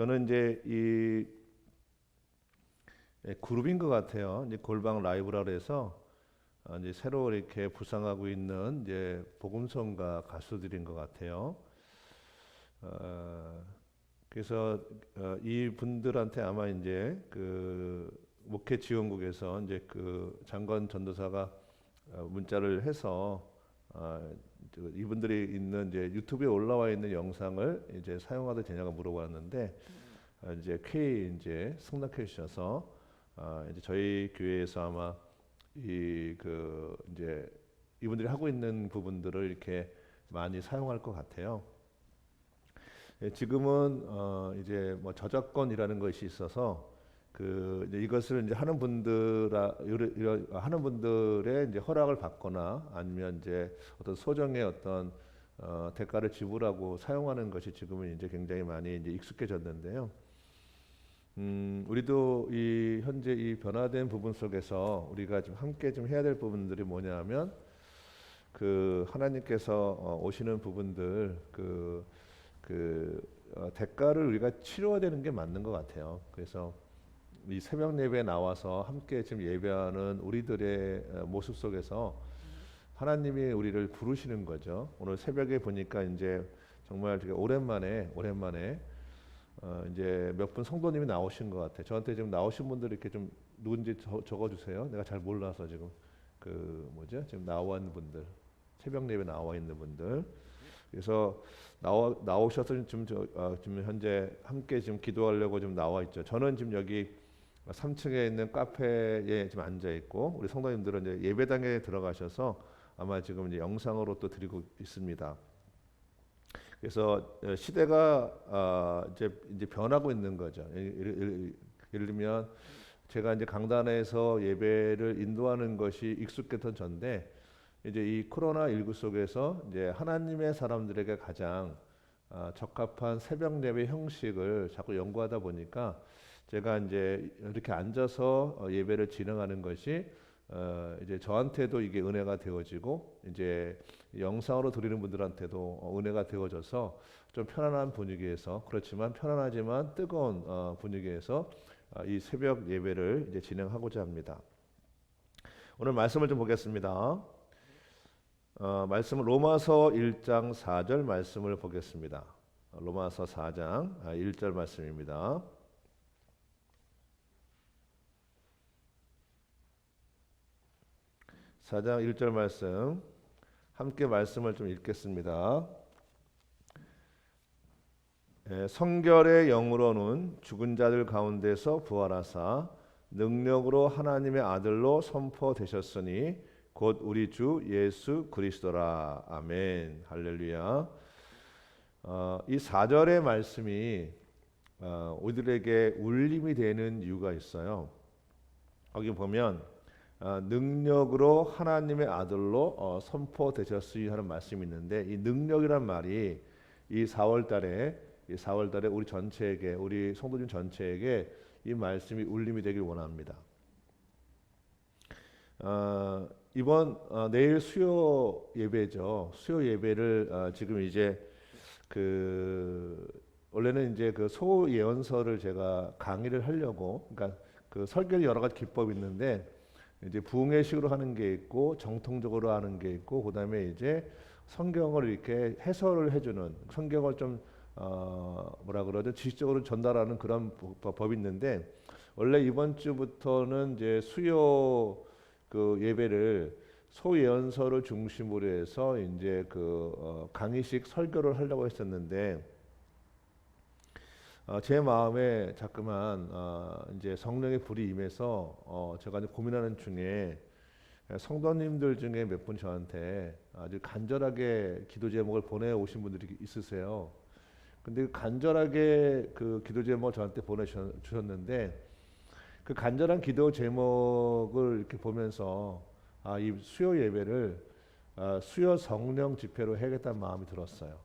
저는 이제 이 예, 그룹인 것 같아요. 이제 골방 라이브라 그래서 어, 이제 새로 이렇게 부상하고 있는 이제 복음성가 가수들인 것 같아요. 어, 그래서 어, 이 분들한테 아마 이제 그 목회 지원국에서 이제 그 장관 전도사가 어, 문자를 해서 어, 그 이분들이 있는 이제 유튜브에 올라와 있는 영상을 이제 사용하도 되냐고 물어봤는데 어, 이제 K 이제 승낙해 주셔서 어, 이제 저희 교회에서 아마 이 그 이제 이분들이 하고 있는 부분들을 이렇게 많이 사용할 것 같아요. 예, 지금은 어 이제 뭐 저작권이라는 것이 있어서 그 이제 이것을 이제 하는 이런 하는 분들의 이제 허락을 받거나 아니면 이제 어떤 소정의 어떤 어 대가를 지불하고 사용하는 것이 지금은 이제 굉장히 많이 이제 익숙해졌는데요. 음, 우리도 이 현재 이 변화된 부분 속에서 우리가 좀 함께 좀 해야 될 부분들이 뭐냐면 그 하나님께서 어, 오시는 부분들 그, 그 어, 대가를 우리가 치러야 되는 게 맞는 것 같아요. 그래서 이 새벽 예배에 나와서 함께 지금 예배하는 우리들의 어, 모습 속에서 하나님이 우리를 부르시는 거죠. 오늘 새벽에 보니까 이제 정말 되게 오랜만에 오랜만에 어, 이제 몇 분 성도님이 나오신 것 같아요. 저한테 지금 나오신 분들 이렇게 좀 누군지 저, 적어주세요. 내가 잘 몰라서 지금 그 뭐죠? 지금 있는 분들 새벽 예배 나와 있는 분들 그래서 나와 나오셔서 지금 저, 어, 지금 현재 함께 지금 기도하려고 지금 나와 있죠. 저는 지금 여기 3층에 있는 카페에 지금 앉아 있고 우리 성도님들은 이제 예배당에 들어가셔서 아마 지금 이제 영상으로 또 드리고 있습니다. 그래서 어, 시대가 어, 이제 이제 변하고 있는 거죠. 예를 들면 제가 이제 강단에서 예배를 인도하는 것이 익숙했던 전데 이제 이 코로나 19 속에서 이제 하나님의 사람들에게 가장 아, 적합한 새벽 예배 형식을 자꾸 연구하다 보니까 제가 이제 이렇게 앉아서 어, 예배를 진행하는 것이 어, 이제 저한테도 이게 은혜가 되어지고 이제 영상으로 드리는 분들한테도 어, 은혜가 되어져서 좀 편안한 분위기에서 그렇지만 편안하지만 뜨거운 어, 분위기에서 어, 이 새벽 예배를 이제 진행하고자 합니다. 오늘 말씀을 좀 보겠습니다. 어, 말씀은 로마서 1장 4절 말씀을 보겠습니다. 어, 로마서 4장 아, 1절 말씀입니다. 사장 1절 말씀 함께 말씀을 좀 읽겠습니다. 예, 성결의 영으로는 죽은 자들 가운데서 부활하사 능력으로 하나님의 아들로 선포되셨으니 곧 우리 주 예수 그리스도라 아멘 할렐루야. 어, 이 4절의 말씀이 어, 우리들에게 울림이 되는 이유가 있어요. 거기 보면 어, 능력으로 하나님의 아들로 어, 선포되셨으니 하는 말씀이 있는데 이 능력이란 말이 이 4월 달에 이 4월 달에 우리 전체에게 우리 성도님 전체에게 이 말씀이 울림이 되길 원합니다. 어, 이번 어, 내일 수요 예배죠. 수요 예배를 어, 지금 이제 그 원래는 이제 그 소 예언서를 제가 강의를 하려고 그러니까 그 설교 여러 가지 기법이 있는데 이제 부흥회식으로 하는 게 있고 정통적으로 하는 게 있고 그다음에 이제 성경을 이렇게 해설을 해주는 성경을 좀 어, 뭐라 그러죠? 지식적으로 전달하는 그런 법- 법이 있는데 원래 이번 주부터는 이제 수요 그 예배를 소예언서를 중심으로 해서 이제 그 어, 강의식 설교를 하려고 했었는데 어, 제 마음에 자꾸만 어, 이제 성령의 불이 임해서 어, 제가 이제 고민하는 중에 성도님들 중에 몇 분 저한테 아주 간절하게 기도 제목을 보내 오신 분들이 있으세요. 근데 그 간절하게 그 기도 제목을 저한테 보내 주셨는데 그 간절한 기도 제목을 이렇게 보면서 아, 이 수요 예배를 아, 수요 성령 집회로 해야겠다는 마음이 들었어요.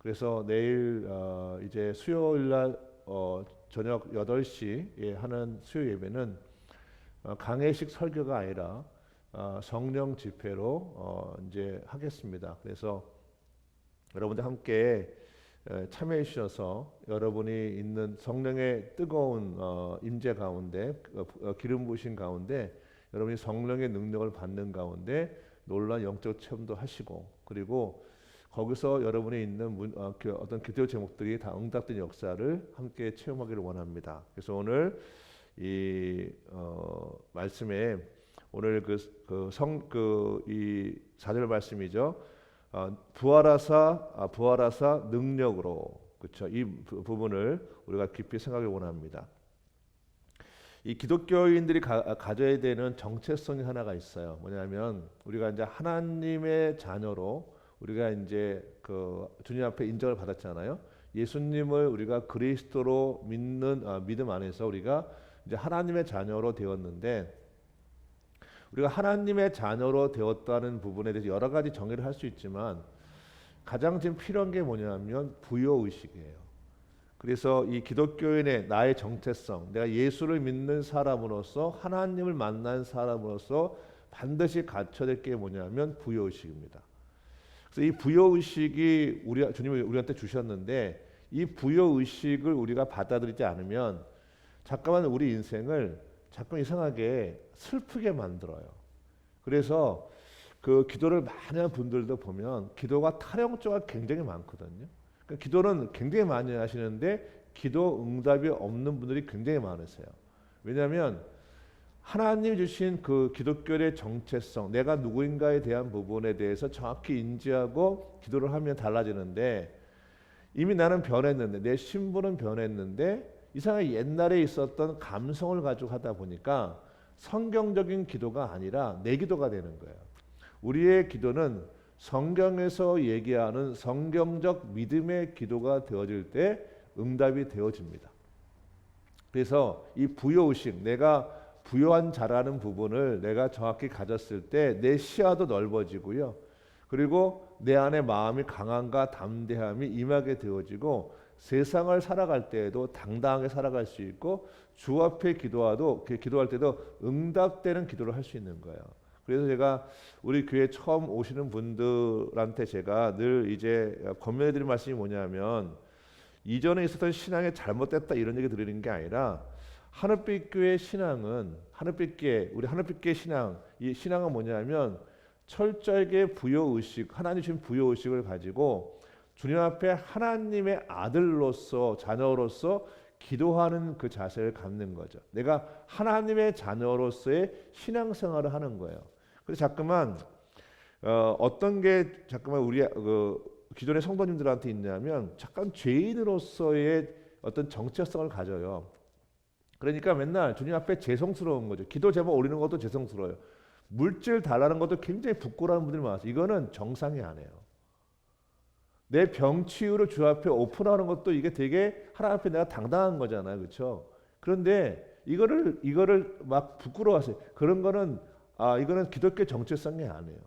그래서 내일 어, 이제 수요일 날 어, 저녁 8시에 하는 수요 예배는 어, 강해식 설교가 아니라 어, 성령 집회로 어, 이제 하겠습니다. 그래서 여러분들 함께 에, 참여해 주셔서 여러분이 있는 성령의 뜨거운 어, 임재 가운데 어, 어, 기름 부으신 가운데 여러분이 성령의 능력을 받는 가운데 놀라운 영적 체험도 하시고 그리고 거기서 여러분이 있는 문, 어, 그 어떤 기도 제목들이 다 응답된 역사를 함께 체험하기를 원합니다. 그래서 오늘 이 어, 말씀에 오늘 그성그이 사절 말씀이죠. 어, 부활하사 아, 부활하사 능력으로 그렇죠. 이 부, 부분을 우리가 깊이 생각해 원합니다. 이 기독교인들이 가, 가져야 되는 정체성이 하나가 있어요. 뭐냐면 우리가 이제 하나님의 자녀로 우리가 이제 그 주님 앞에 인정을 받았잖아요. 예수님을 우리가 그리스도로 믿는 아, 믿음 안에서 우리가 이제 하나님의 자녀로 되었는데 우리가 하나님의 자녀로 되었다는 부분에 대해서 여러 가지 정의를 할 수 있지만 가장 지금 필요한 게 뭐냐면 부여 의식이에요. 그래서 이 기독교인의 나의 정체성, 내가 예수를 믿는 사람으로서 하나님을 만난 사람으로서 반드시 갖춰야 될 게 뭐냐면 부여 의식입니다. 그래서 이 부여 의식이 우리 주님이 우리한테 주셨는데 이 부여 의식을 우리가 받아들이지 않으면 잠깐만 우리 인생을 자꾸 이상하게 슬프게 만들어요. 그래서 그 기도를 많이 하는 분들도 보면 기도가 타령조가 굉장히 많거든요. 그러니까 기도는 굉장히 많이 하시는데 기도 응답이 없는 분들이 굉장히 많으세요. 왜냐하면 하나님 주신 그 기독교의 정체성, 내가 누구인가에 대한 부분에 대해서 정확히 인지하고 기도를 하면 달라지는데 이미 나는 변했는데 내 신분은 변했는데 이상하게 옛날에 있었던 감성을 가지고 하다 보니까 성경적인 기도가 아니라 내 기도가 되는 거예요. 우리의 기도는 성경에서 얘기하는 성경적 믿음의 기도가 되어질 때 응답이 되어집니다. 그래서 이 부여의식, 내가 부여한 자라는 부분을 내가 정확히 가졌을 때 내 시야도 넓어지고요. 그리고 내 안에 마음이 강함과 담대함이 임하게 되어지고 세상을 살아갈 때에도 당당하게 살아갈 수 있고 주 앞에 기도하도 기도할 때도 응답되는 기도를 할 수 있는 거예요. 그래서 제가 우리 교회 처음 오시는 분들한테 제가 늘 이제 권면해 드릴 말씀이 뭐냐면 이전에 있었던 신앙이 잘못됐다 이런 얘기 드리는 게 아니라 하늘빛 교회 신앙은 하늘빛 교회 우리 하늘빛 교회 신앙 이 신앙은 뭐냐면 철저하게 부여 의식 하나님 주신 부여 의식을 가지고 주님 앞에 하나님의 아들로서 자녀로서 기도하는 그 자세를 갖는 거죠. 내가 하나님의 자녀로서의 신앙생활을 하는 거예요. 그래서 자꾸만 어, 어떤 게 자꾸만 우리 그 기존의 성도님들한테 있냐면 잠깐 죄인으로서의 어떤 정체성을 가져요. 그러니까 맨날 주님 앞에 죄송스러운 거죠. 기도 제목 올리는 것도 죄송스러워요. 물질 달라는 것도 굉장히 부끄러운 분들이 많아서 이거는 정상이 아니에요. 내 병치유를 주 앞에 오픈하는 것도 이게 되게 하나님 앞에 내가 당당한 거잖아요. 그렇죠? 그런데 이거를 이거를 막 부끄러워하세요. 그런 거는 아, 이거는 기독교 정체성이 아니에요.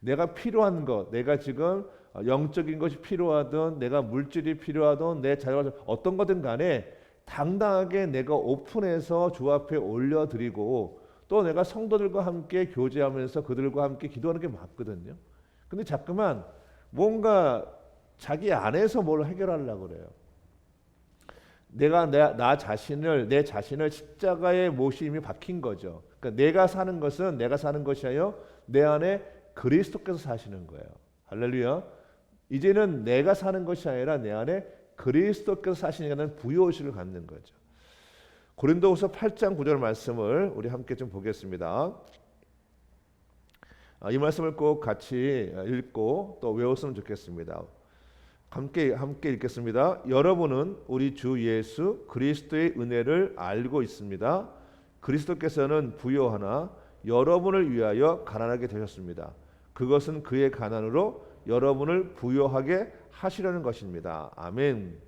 내가 필요한 것, 내가 지금 영적인 것이 필요하든 내가 물질이 필요하든 내 자유가 어떤 거든 간에 당당하게 내가 오픈해서 주 앞에 올려드리고 또 내가 성도들과 함께 교제하면서 그들과 함께 기도하는 게 맞거든요. 근데 자꾸만 뭔가 자기 안에서 뭘 해결하려고 그래요. 내가 내, 나 자신을 내 자신을 십자가에 모심이 박힌 거죠. 그러니까 내가 사는 것은 내가 사는 것이 아니요 내 안에 그리스도께서 사시는 거예요. 할렐루야. 이제는 내가 사는 것이 아니라 내 안에 그리스도께서 사시는 부여의식을 갖는 거죠. 고린도후서 8장 9절 말씀을 우리 함께 좀 보겠습니다. 아, 이 말씀을 꼭 같이 읽고 또 외웠으면 좋겠습니다. 함께 함께 읽겠습니다. 여러분은 우리 주 예수 그리스도의 은혜를 알고 있습니다. 그리스도께서는 부여하나 여러분을 위하여 가난하게 되셨습니다. 그것은 그의 가난으로 여러분을 부여하게 하시려는 것입니다. 아멘.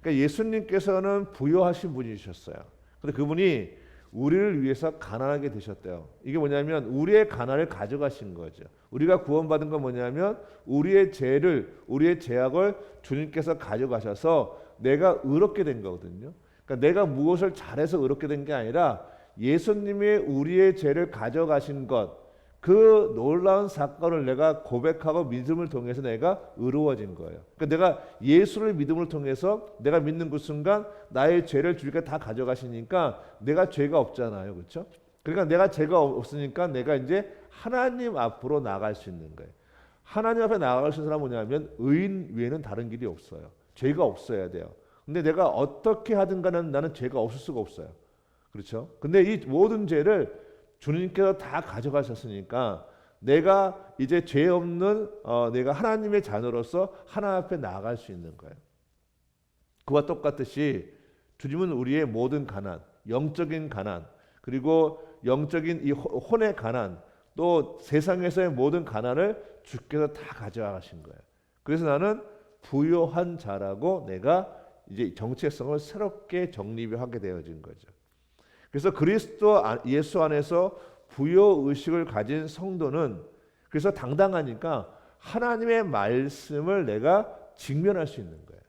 그러니까 예수님께서는 부여하신 분이셨어요. 근데 그분이 우리를 위해서 가난하게 되셨대요. 이게 뭐냐면 우리의 가난을 가져가신 거죠. 우리가 구원받은 건 뭐냐면 우리의 죄를 우리의 죄악을 주님께서 가져가셔서 내가 의롭게 된 거거든요. 그러니까 내가 무엇을 잘해서 의롭게 된 게 아니라 예수님이 우리의 죄를 가져가신 것 그 놀라운 사건을 내가 고백하고 믿음을 통해서 내가 의로워진 거예요. 그러니까 내가 예수를 믿음을 통해서 내가 믿는 그 순간 나의 죄를 주님께 다 가져가시니까 내가 죄가 없잖아요. 그렇죠? 그러니까 내가 죄가 없으니까 내가 이제 하나님 앞으로 나갈 수 있는 거예요. 하나님 앞에 나아갈 수 있는 사람은 뭐냐면 의인 외에는 다른 길이 없어요. 죄가 없어야 돼요. 근데 내가 어떻게 하든 간에 나는 죄가 없을 수가 없어요. 그렇죠? 근데 이 모든 죄를 주님께서 다 가져가셨으니까 내가 이제 죄 없는 어, 내가 하나님의 자녀로서 하나님 앞에 나아갈 수 있는 거예요. 그와 똑같듯이 주님은 우리의 모든 가난, 영적인 가난, 그리고 영적인 이 호- 혼의 가난, 또 세상에서의 모든 가난을 주께서 다 가져가신 거예요. 그래서 나는 부요한 자라고 내가 이제 정체성을 새롭게 정립하게 되어진 거죠. 그래서 그리스도 안- 예수 안에서 부요 의식을 가진 성도는 그래서 당당하니까 하나님의 말씀을 내가 직면할 수 있는 거예요.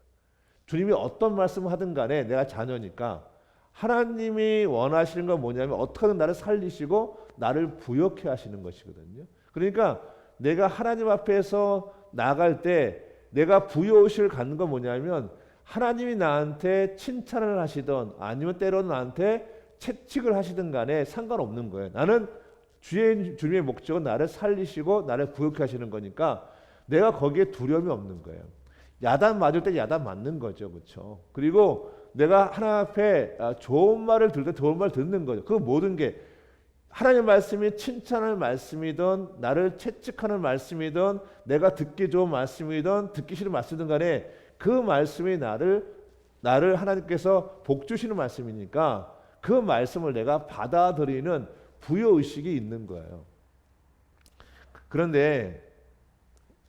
주님이 어떤 말씀을 하든 간에 내가 자녀니까 하나님이 원하시는 건 뭐냐면 어떻게든 나를 살리시고 나를 부욕해 하시는 것이거든요. 그러니까 내가 하나님 앞에서 나갈 때 내가 부요의식을 갖는 건 뭐냐면 하나님이 나한테 칭찬을 하시던 아니면 때로는 나한테 채찍을 하시든 간에 상관없는 거예요. 나는 주의 주님의 목적은 나를 살리시고 나를 부욕해 하시는 거니까 내가 거기에 두려움이 없는 거예요. 야단 맞을 때 야단 맞는 거죠. 그렇죠? 그리고 내가 하나 앞에 아, 좋은 말을 들을 때 좋은 말 듣는 거죠. 그 모든 게 하나님 말씀이 칭찬할 말씀이든 나를 채찍하는 말씀이든 내가 듣기 좋은 말씀이든 듣기 싫은 말씀이든 간에 그 말씀이 나를 나를 하나님께서 복 주시는 말씀이니까 그 말씀을 내가 받아들이는 부여 의식이 있는 거예요. 그런데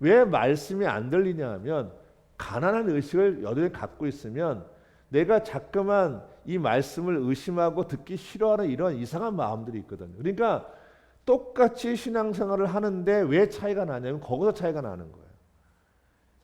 왜 말씀이 안 들리냐 하면 가난한 의식을 여전히 갖고 있으면 내가 자꾸만 이 말씀을 의심하고 듣기 싫어하는 이런 이상한 마음들이 있거든요. 그러니까 똑같이 신앙생활을 하는데 왜 차이가 나냐면 거기서 차이가 나는 거예요.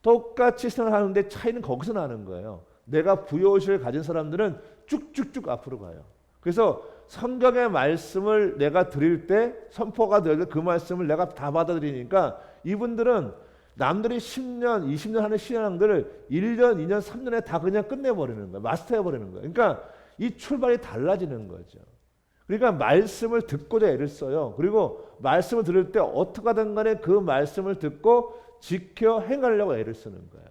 똑같이 생활하는데 차이는 거기서 나는 거예요. 내가 부여의식을 가진 사람들은 쭉쭉쭉 앞으로 가요. 그래서 성경의 말씀을 내가 드릴 때 선포가 되는 그 말씀을 내가 다 받아들이니까 이분들은 남들이 10년, 20년 하는 신앙들을 1년, 2년, 3년에 다 그냥 끝내버리는 거예요. 마스터해 버리는 거예요. 그러니까 이 출발이 달라지는 거죠. 그러니까 말씀을 듣고자 애를 써요. 그리고 말씀을 들을 때 어떻게 하든 간에 그 말씀을 듣고 지켜 행하려고 애를 쓰는 거예요.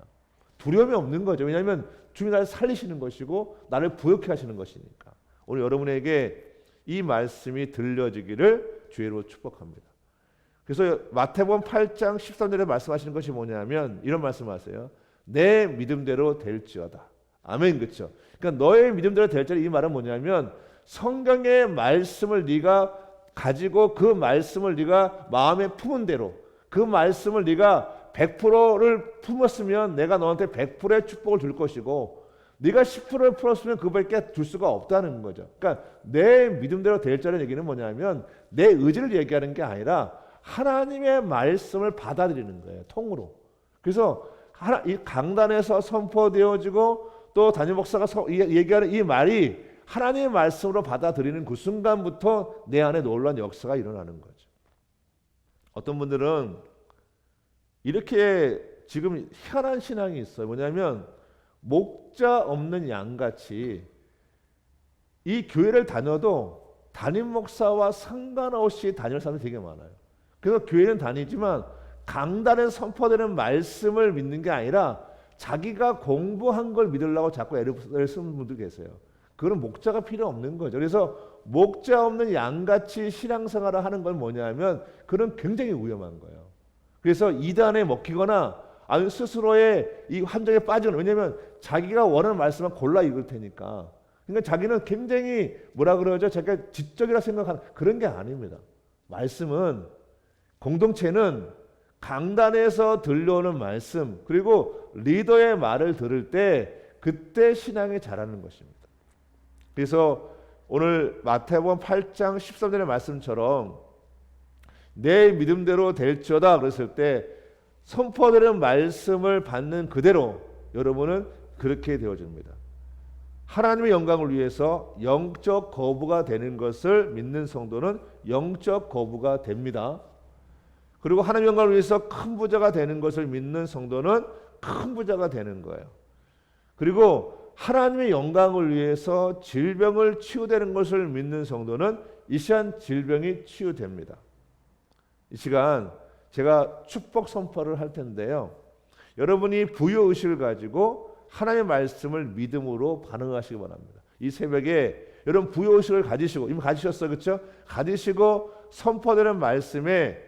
두려움이 없는 거죠. 왜냐하면 주님 나를 살리시는 것이고 나를 부욕해 하시는 것이니까. 오늘 여러분에게 이 말씀이 들려지기를 주의로 축복합니다. 그래서 마태복음 8장 13절에 말씀하시는 것이 뭐냐면 이런 말씀하세요. 내 믿음대로 될지어다. 아멘 그렇죠. 그러니까 너의 믿음대로 될지어다 이 말은 뭐냐면 성경의 말씀을 네가 가지고 그 말씀을 네가 마음에 품은 대로 그 말씀을 네가 100%를 품었으면 내가 너한테 100%의 축복을 줄 것이고 네가 10%를 풀었으면 그밖에 줄 수가 없다는 거죠. 그러니까 내 믿음대로 될 자는 얘기는 뭐냐면 내 의지를 얘기하는 게 아니라 하나님의 말씀을 받아들이는 거예요. 통으로. 그래서 하나, 이 강단에서 선포되어지고 또 담임 목사가 서, 이, 얘기하는 이 말이 하나님의 말씀으로 받아들이는 그 순간부터 내 안에 놀라운 역사가 일어나는 거죠. 어떤 분들은 이렇게 지금 희한한 신앙이 있어요. 뭐냐면 목자 없는 양같이 이 교회를 다녀도 담임 목사와 상관없이 다닐 사람이 되게 많아요. 그래서 교회는 다니지만 강단에 선포되는 말씀을 믿는 게 아니라 자기가 공부한 걸 믿으려고 자꾸 애를 쓰는 분들 계세요. 그건 목자가 필요 없는 거죠. 그래서 목자 없는 양같이 신앙생활을 하는 건 뭐냐면 그건 굉장히 위험한 거예요. 그래서 이단에 먹히거나 아니면 스스로의 이 함정에 빠지거나 왜냐하면 자기가 원하는 말씀만 골라 읽을 테니까 그러니까 자기는 굉장히 뭐라 그러죠? 자기가 지적이라 생각하는 그런 게 아닙니다. 말씀은 공동체는 강단에서 들려오는 말씀 그리고 리더의 말을 들을 때 그때 신앙이 자라는 것입니다. 그래서 오늘 마태복음 8장 13절의 말씀처럼 내 믿음대로 될지어다 그랬을 때 선포되는 말씀을 받는 그대로 여러분은 그렇게 되어집니다. 하나님의 영광을 위해서 영적 거부가 되는 것을 믿는 성도는 영적 거부가 됩니다. 그리고 하나님 영광을 위해서 큰 부자가 되는 것을 믿는 성도는 큰 부자가 되는 거예요. 그리고 하나님의 영광을 위해서 질병을 치유되는 것을 믿는 성도는 이 시간 질병이 치유됩니다. 이 시간 제가 축복 선포를 할 텐데요. 여러분이 부여 의식을 가지고 하나님의 말씀을 믿음으로 반응하시기 바랍니다. 이 새벽에 여러분 부여 의식을 가지시고 이미 가지셨어 그렇죠? 가지시고 선포되는 말씀에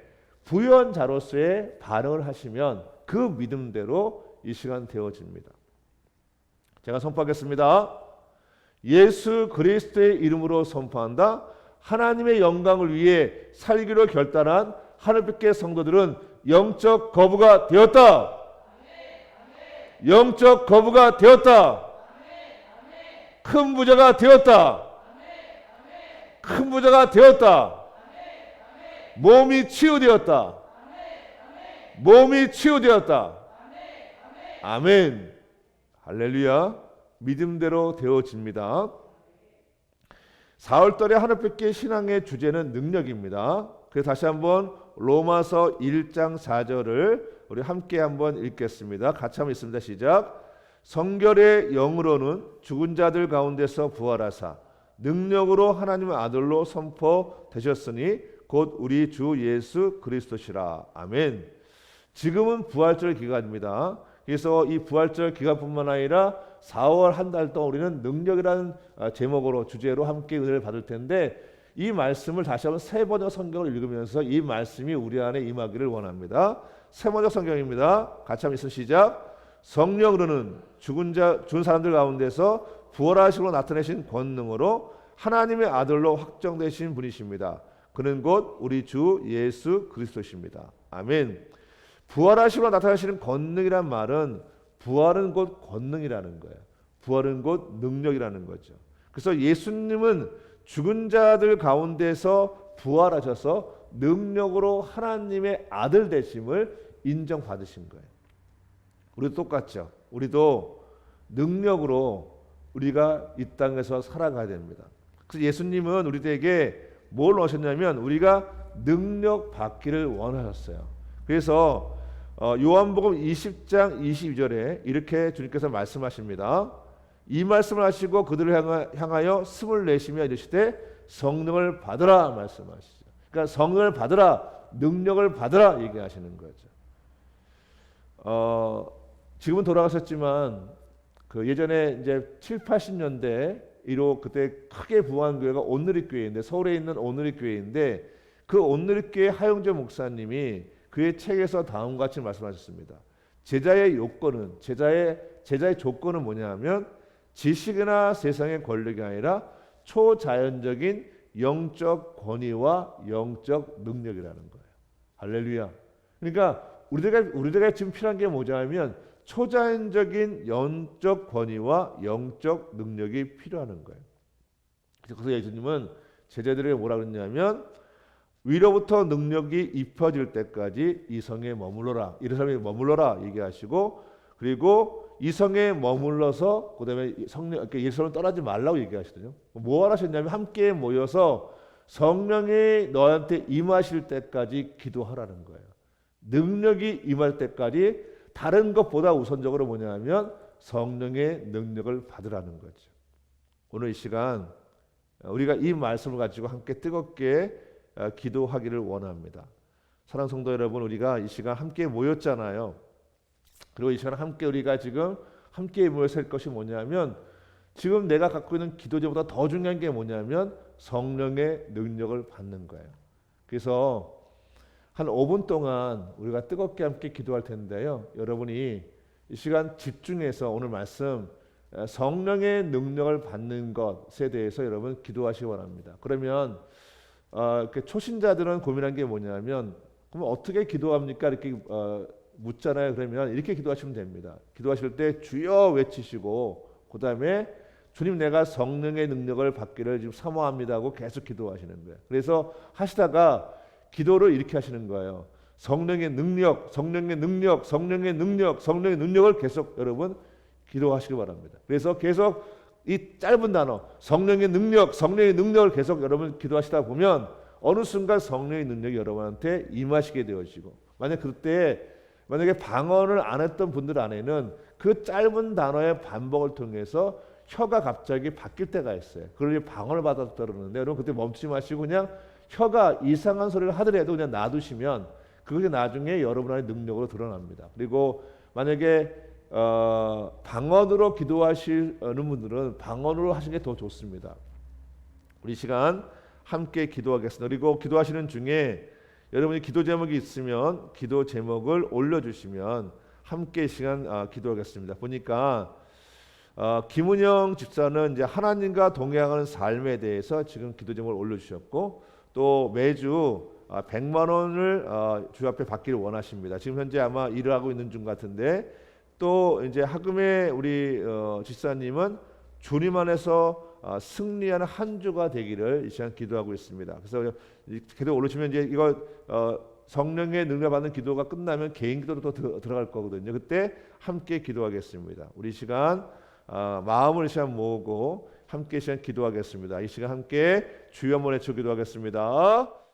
부여한 자로서의 반응을 하시면 그 믿음대로 이 시간 되어집니다. 제가 선포하겠습니다. 예수 그리스도의 이름으로 선포한다. 하나님의 영광을 위해 살기로 결단한 하늘빛의 성도들은 영적 거부가 되었다. 영적 거부가 되었다. 큰 부자가 되었다. 큰 부자가 되었다. 몸이 치유되었다. 몸이 치유되었다. 아멘. 할렐루야. 믿음대로 되어집니다. 4월달에 하늘빛의 신앙의 주제는 능력입니다. 그래서 다시 한번 로마서 1장 4절을 우리 함께 한번 읽겠습니다. 같이 한번 읽습니다. 시작. 성결의 영으로는 죽은 자들 가운데서 부활하사 능력으로 하나님의 아들로 선포되셨으니 곧 우리 주 예수 그리스도시라. 아멘. 지금은 부활절 기간입니다. 그래서 이 부활절 기간뿐만 아니라 4월 한 달 동안 우리는 능력이라는 아, 제목으로 주제로 함께 은혜를 받을 텐데 이 말씀을 다시 한번 세 번역 성경을 읽으면서 이 말씀이 우리 안에 임하기를 원합니다. 세 번역 성경입니다. 같이 한번 시작. 성령으로는 죽은 자 죽은 사람들 가운데서 부활하시고 나타내신 권능으로 하나님의 아들로 확정되신 분이십니다. 그는 곧 우리 주 예수 그리스도십니다. 아멘. 부활하시고 나타나시는 권능이란 말은 부활은 곧 권능이라는 거예요. 부활은 곧 능력이라는 거죠. 그래서 예수님은 죽은 자들 가운데서 부활하셔서 능력으로 하나님의 아들 되심을 인정받으신 거예요. 우리도 똑같죠. 우리도 능력으로 우리가 이 땅에서 살아가야 됩니다. 그래서 예수님은 우리에게 뭘 원하셨냐면 우리가 능력 받기를 원하셨어요. 그래서 어, 요한복음 20장 22절에 이렇게 주님께서 말씀하십니다. 이 말씀을 하시고 그들을 향하여 숨을 내쉬며 이르시되 성령을 받으라 말씀하시죠. 그러니까 성령을 받으라, 능력을 받으라 얘기하시는 거죠. 어, 지금은 돌아가셨지만 그 예전에 이제 7, 80년대 이로 그때 크게 부한 교회가 온누리 교회인데 서울에 있는 온누리 교회인데 그 온누리 교회 하영재 목사님이 그의 책에서 다음과 같이 말씀하셨습니다. 제자의 요건은 제자의 제자의 조건은 뭐냐하면 지식이나 세상의 권력이 아니라 초자연적인 영적 권위와 영적 능력이라는 거예요. 할렐루야. 그러니까 우리들가 우리들가 지금 필요한 게 뭐냐면 초자연적인 영적 권위와 영적 능력이 필요하는 거예요. 그래서 예수님은 제자들에게 뭐라 그랬냐면 위로부터 능력이 입혀질 때까지 이 성에 머물러라. 이르사람이 머물러라 얘기하시고 그리고 이 성에 머물러서 그다음에 성령 이렇게 예수님 떠나지 말라고 얘기하시거든요. 뭐 하셨냐면 함께 모여서 성령이 너한테 임하실 때까지 기도하라는 거예요. 능력이 임할 때까지 다른 것보다 우선적으로 뭐냐면 성령의 능력을 받으라는 거죠. 오늘 이 시간 우리가 이 말씀을 가지고 함께 뜨겁게 어, 기도하기를 원합니다. 사랑 성도 여러분, 우리가 이 시간 함께 모였잖아요. 그리고 이 시간 함께 우리가 지금 함께 모여서 할 것이 뭐냐면 지금 내가 갖고 있는 기도제보다 더 중요한 게 뭐냐면 성령의 능력을 받는 거예요. 그래서 한 5분 동안 우리가 뜨겁게 함께 기도할 텐데요. 여러분이 이 시간 집중해서 오늘 말씀 어, 성령의 능력을 받는 것에 대해서 여러분 기도하시기 바랍니다. 그러면 어, 초신자들은 고민한 게 뭐냐면 그럼 어떻게 기도합니까? 이렇게 어, 묻잖아요. 그러면 이렇게 기도하시면 됩니다. 기도하실 때 주여 외치시고 그 다음에 주님 내가 성령의 능력을 받기를 지금 사모합니다 하고 계속 기도하시는 거예요. 그래서 하시다가 기도를 이렇게 하시는 거예요. 성령의 능력, 성령의 능력, 성령의 능력, 성령의 능력을 계속 여러분 기도하시기 바랍니다. 그래서 계속 이 짧은 단어 성령의 능력, 성령의 능력을 계속 여러분 기도하시다 보면 어느 순간 성령의 능력이 여러분한테 임하시게 되어지고 만약 그때 만약에 방언을 안 했던 분들 안에는 그 짧은 단어의 반복을 통해서 혀가 갑자기 바뀔 때가 있어요. 그러니 방언을 받아서 그러는데 여러분 그때 멈추지 마시고 그냥 혀가 이상한 소리를 하더라도 그냥 놔두시면 그것이 나중에 여러분 안의 능력으로 드러납니다. 그리고 만약에 어, 방언으로 기도하시는 분들은 방언으로 하시는 게 더 좋습니다. 우리 시간 함께 기도하겠습니다. 그리고 기도하시는 중에 여러분이 기도 제목이 있으면 기도 제목을 올려주시면 함께 이 시간 아, 기도하겠습니다. 보니까 어, 김은영 집사는 이제 하나님과 동행하는 삶에 대해서 지금 기도 제목을 올려주셨고 또 매주 아, 100만 원을 어, 주 앞에 받기를 원하십니다. 지금 현재 아마 일을 하고 있는 중 같은데 또 이제 하금의 우리 어, 집사님은 주님 안에서 아, 승리하는 한 주가 되기를 이 시간 기도하고 있습니다. 그래서 이 기도 올리시면 이제 이거 어, 성령의 능력 받는 기도가 끝나면 개인 기도로 또 들- 들어갈 거거든요. 그때 함께 기도하겠습니다. 우리 시간 아, 마음을 이 시간 모으고 함께 이 시간 기도하겠습니다. 이 시간 함께 주여 한번 외쳐 기도하겠습니다.